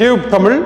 Tube Tamil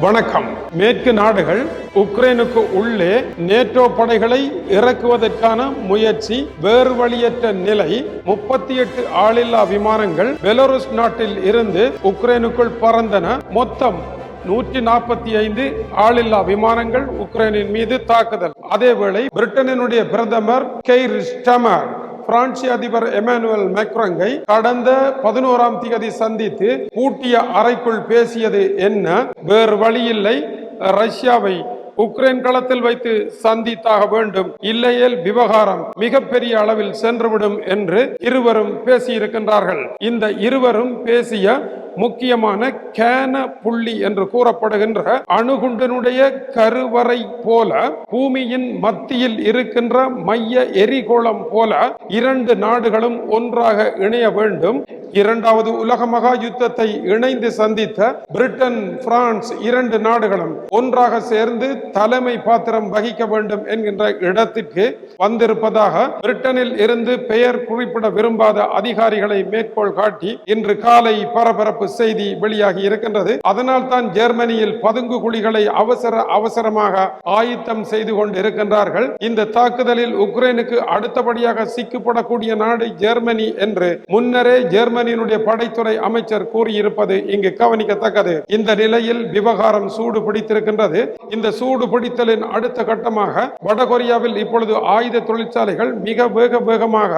வணக்கம். மேற்கு நாடுகள் உக்ரைனுக்கு உள்ளே நேட்டோ படைகளை இறக்குவதற்கான முயற்சி வேறு வழியற்ற நிலை. முப்பத்தி எட்டு ஆளில்லா விமானங்கள் பெலருஸ் நாட்டில் இருந்து உக்ரைனுக்குள் பறந்தன. மொத்தம் நூற்றி நாற்பத்தி ஐந்து ஆளில்லா விமானங்கள் உக்ரைனின் மீது தாக்குதல். அதேவேளை பிரிட்டனினுடைய பிரதமர் கெய்ர் ஸ்டமர் பிரான்சி அதிபர் எமானுவல் மெக்ரங்கை கடந்த பதினோராம் தேதி சந்தித்து பூட்டிய அறைக்குள் பேசியது என்ன? வேறு வழியில்லை. ரஷ்யாவை உக்ரைன் களத்தில் வைத்து சந்தித்தாக வேண்டும். இல்லையேல் விவகாரம் மிகப்பெரிய அளவில் சென்றுவிடும் என்று இருவரும் பேசியிருக்கின்றார்கள். இந்த இருவரும் பேசிய முக்கியமான கேன புள்ளி என்று கூறப்படுகின்ற அணுகுண்டனுடைய கருவறை போல பூமியின் மத்தியில் இருக்கின்ற மைய எரிகோளம் போல இரண்டு நாடுகளும் ஒன்றாக இணைய வேண்டும். இரண்டாவது உலக மகா யுத்தத்தை இணைந்து சந்தித்த பிரிட்டன் பிரான்ஸ் இரண்டு நாடுகளும் ஒன்றாக சேர்ந்து தலைமை பாத்திரம் வகிக்க வேண்டும் என்கின்ற இடத்திற்கு வந்திருப்பதாக பிரிட்டனில் இருந்து பெயர் குறிப்பிட விரும்பாத அதிகாரிகளை மேற்கோள் காட்டி இன்று காலை பரபரப்பு செய்தி வெளியாகி இருக்கின்றது. அதனால் தான் ஜெர்மனியில் பதுங்கு குழிகளை அவசர அவசரமாக ஆயத்தம் செய்து கொண்டு இருக்கின்றார்கள் இந்த தாக்குதலில் உக்ரைனுக்கு அடுத்தபடியாக சிக்கப்படக்கூடிய நாடு ஜெர்மனி என்று முன்னரே ஜெர்மனி ஜெர்மனியினுடைய படைத்துறை அமைச்சர் கூறியிருப்பது இங்கு கவனிக்கத்தக்கது. இந்த நிலையில் விவகாரம் சூடு பிடித்திருக்கின்றது. இந்த சூடு பிடித்தலின் அடுத்த கட்டமாக வடகொரியாவில் இப்பொழுது ஆயுத தொழிற்சாலைகள் மிக வேக வேகமாக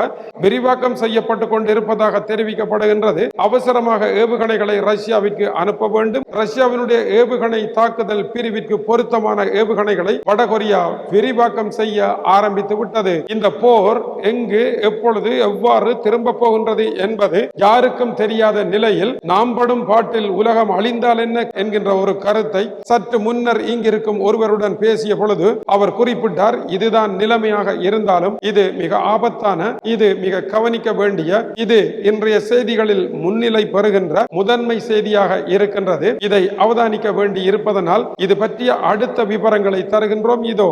விரிவாக்கம் செய்யப்பட்டு கொண்டிருப்பதாக தெரிவிக்கப்படுகின்றது. அவசரமாக ஏவுகணைகளை ரஷ்யாவிற்கு அனுப்ப வேண்டும். ரஷ்யாவினுடைய ஏவுகணை தாக்குதல் பிரிவிற்கு பொருத்தமான ஏவுகணைகளை வடகொரியா விரிவாக்கம் செய்ய ஆரம்பித்து விட்டது. இந்த போர் எங்கு எப்பொழுது எவ்வாறு திரும்ப போகின்றது என்பது யார் யாருக்கும் தெரியாத நிலையில் நாம் படும் பாட்டில் உலகம் அழிந்தால் என்ன என்கின்ற ஒரு கருத்தை சற்று முன்னர் இங்கிருக்கும் ஒருவருடன் பேசிய பொழுது அவர் குறிப்பிட்டார் இதுதான் நிலைமையாக இருந்தாலும் இது மிக ஆபத்தான இது மிக கவனிக்க வேண்டிய இது இன்றைய செய்திகளில் முன்னிலை பெறுகின்ற முதன்மை செய்தியாக இருக்கின்றது. இதை அவதானிக்க வேண்டி இருப்பதனால் இது பற்றிய அடுத்த விவரங்களை தருகின்றோம். இதோ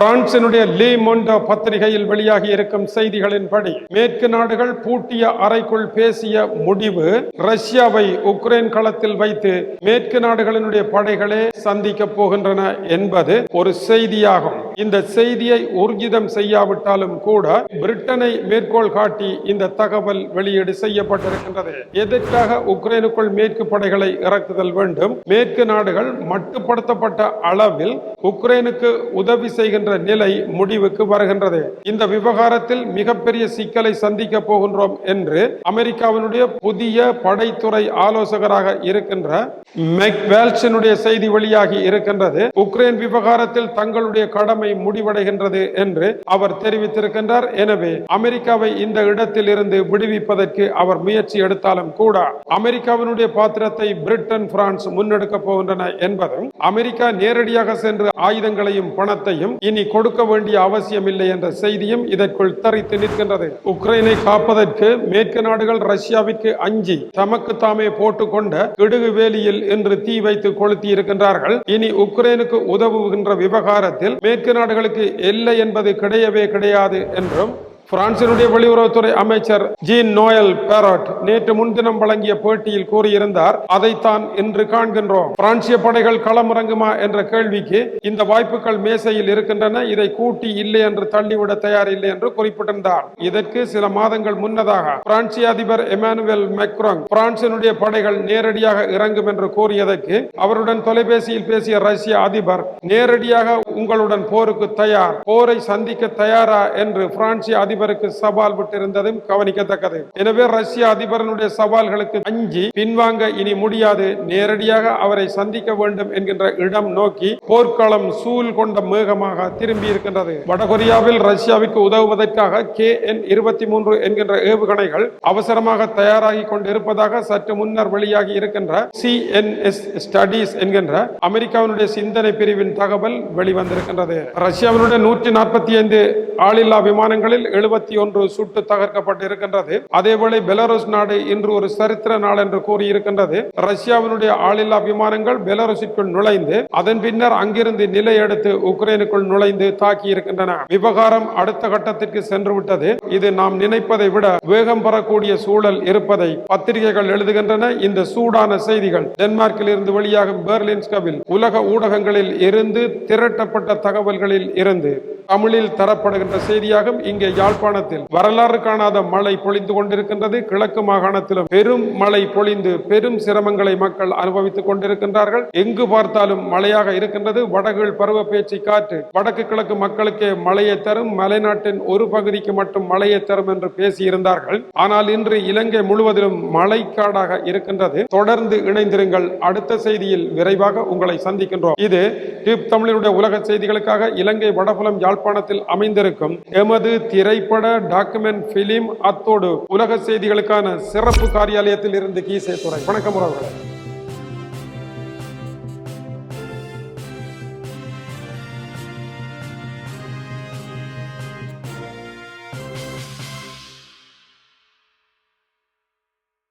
பிரான்சினுடைய லீ மொண்டோ பத்திரிகையில் வெளியாகி இருக்கும் செய்திகளின்படி மேற்கு நாடுகள் பூட்டிய அறைக்குள் பேசிய முடிவு ரஷ்யாவை உக்ரைன் களத்தில் வைத்து மேற்கு நாடுகளினுடைய படைகளே சந்திக்க போகின்றன என்பது ஒரு செய்தியாகும். இந்த செய்தியை ஊர்ஜிதம் செய்யாவிட்டாலும் கூட பிரிட்டனை மேற்கோள் காட்டி இந்த தகவல் வெளியீடு செய்யப்பட்டிருக்கின்றது. எதற்காக உக்ரைனுக்குள் மேற்கு படைகளை இறக்குதல் வேண்டும்? மேற்கு நாடுகள் மட்டுப்படுத்தப்பட்ட அளவில் உக்ரைனுக்கு உதவி செய்கின்ற நிலை முடிவுக்கு வருகின்றது. இந்த விவகாரத்தில் மிகப்பெரிய சிக்கலை சந்திக்க போகின்றோம் என்று அமெரிக்காவினுடைய புதிய படைத்துறை ஆலோசகராக இருக்கின்ற மெக் வேல்சனுடைய செய்தி வெளியாகி இருக்கின்றது. உக்ரைன் விவகாரத்தில் தங்களுடைய கடமை முடிவடைகின்றது என்று அவர் தெரிவித்திருக்கின்றார். எனவே அமெரிக்காவை இந்த இடத்தில் இருந்து விடுவிப்பதற்கு அவர் முயற்சி எடுத்தாலும் கூட அமெரிக்காவினுடைய பாத்திரத்தை பிரிட்டன் பிரான்ஸ் முன்னெடுக்க போகின்றன என்பதும் அமெரிக்கா நேரடியாக சென்று ஆயுதங்களையும் பணத்தையும் இனி கொடுக்க வேண்டிய அவசியம் இல்லை என்ற செய்தியும் இதற்குள் தரித்து நிற்கின்றது. உக்ரைனை காப்பதற்கு மேற்கு நாடுகள் ரஷ்யாவிற்கு அஞ்சி தமக்கு தாமே போட்டுக்கொண்ட கிடுகு வேலியில் இன்று தீ வைத்து கொளுத்தி இருக்கின்றார்கள் இனி உக்ரைனுக்கு உதவுகின்ற விவகாரத்தில் மேற்கு நாடுகளுக்கு இல்லை என்பது கிடையவே கிடையாது என்றும் பிரான்சினுடைய வெளியுறவுத்துறை அமைச்சர் ஜீன் நோயல் பேரட் நேற்று முன்தினம் வழங்கிய பேட்டியில் கூறியிருந்தார் அதைத்தான் இன்று காண்கின்றோம். பிரான்சிய படைகள் களமிறங்குமா என்ற கேள்விக்கு இந்த வாய்ப்புகள் மேசையில் இருக்கின்றன இதை கூட்டி இல்லை என்று தள்ளிவிட தயார் இல்லை என்று குறிப்பிட்டிருந்தார். இதற்கு சில மாதங்கள் முன்னதாக பிரான்சிய அதிபர் எமானுவேல் மெக்ரோங் பிரான்சினுடைய படைகள் நேரடியாக இறங்கும் என்று கூறியதற்கு அவருடன் தொலைபேசியில் பேசிய ரஷ்ய அதிபர் நேரடியாக உங்களுடன் போருக்கு தயார். போரை சந்திக்க தயாரா? என்று பிரான்சிய அதிபர் அதிபருக்கு சவால் விட்டிருந்ததும் கவனிக்கத்தக்கது. எனவே ரஷ்ய அதிபரனுடைய சவால்களுக்கு அஞ்சி பின்வாங்க இனி முடியாது. நேரடியாக அவரை சந்திக்க வேண்டும் என்கின்ற இடம் நோக்கி போர்க்களம் சூழ் கொண்ட மேகமாக திரும்பி இருக்கின்றது. வடகொரியாவில் ரஷ்யாவுக்கு உதவுவதற்காக கே என் இருபத்தி மூன்று என்கின்ற ஏவுகணைகள் அவசரமாக தயாராகி கொண்டிருப்பதாக சற்று முன்னர் வெளியாகி இருக்கின்ற சி என் எஸ் ஸ்டடீஸ் என்கின்ற அமெரிக்காவினுடைய சிந்தனை பிரிவின் தகவல் வெளிவந்திருக்கின்றது. ரஷ்யாவினுடைய நூற்றி நாற்பத்தி ஐந்து ஆளில்லா விமானங்களில் எழுபது எழுபத்தி ஒன்று சுட்டு தகர்க்கப்பட்டு இருக்கின்றது அதேவேளை பெலாரஸ் நாடு இன்று ஒரு சரித்திர நாள் என்று கூறியிருக்கின்றது. ரஷ்யாவினுடைய ஆளில்லா விமானங்கள் பெலாருஸிற்குள் நுழைந்து அதன் பின்னர் அங்கிருந்து நிலை எடுத்து உக்ரைனுக்குள் நுழைந்து தாக்கி இருக்கின்றன விவகாரம் அடுத்த கட்டத்திற்கு சென்று விட்டது. இது நாம் நினைப்பதை விட வேகம் பெறக்கூடிய சூழல் இருப்பதை பத்திரிகைகள் எழுதுகின்றன. இந்த சூடான செய்திகள் டென்மார்க்கில் இருந்து வெளியாகும் பெர்லின்ஸ்கவில் உலக ஊடகங்களில் இருந்து திரட்டப்பட்ட தகவல்களில் இருந்து. தமிழில் தரப்படுகின்ற செய்தியாகும். இங்கே யாழ்ப்பாணத்தில் வரலாறு காணாத மழை பொழிந்து கொண்டிருக்கின்றது. கிழக்கு மாகாணத்திலும் பெரும் மழை பொழிந்து பெரும் சிரமங்களை மக்கள் அனுபவித்துக் கொண்டிருக்கின்றார்கள். எங்கு பார்த்தாலும் மழையாக இருக்கின்றது. வடகில் பருவ பேச்சு காற்று வடக்கு கிழக்கு மக்களுக்கே மழையை தரும். மலைநாட்டின் ஒரு பகுதிக்கு மட்டும் மழையை தரும் என்று பேசியிருந்தார்கள். ஆனால் இன்று இலங்கை முழுவதிலும் மழைக்காடாக இருக்கின்றது. தொடர்ந்து இணைந்திருங்கள். அடுத்த செய்தியில் விரைவாக உங்களை சந்திக்கின்றோம். இது டிப் தமிழருடைய உலக செய்திகளுக்காக இலங்கை வடபுலம் யாழ்ப்பாணத்தில் அமைந்திருக்கும் எமது திரைப்பட டாக்குமெண்ட் பிலிம் அத்தோடு உலக செய்திகளுக்கான சிறப்பு காரியாலயத்தில் இருந்து கீசே துறை வணக்கம் உறவுகளை.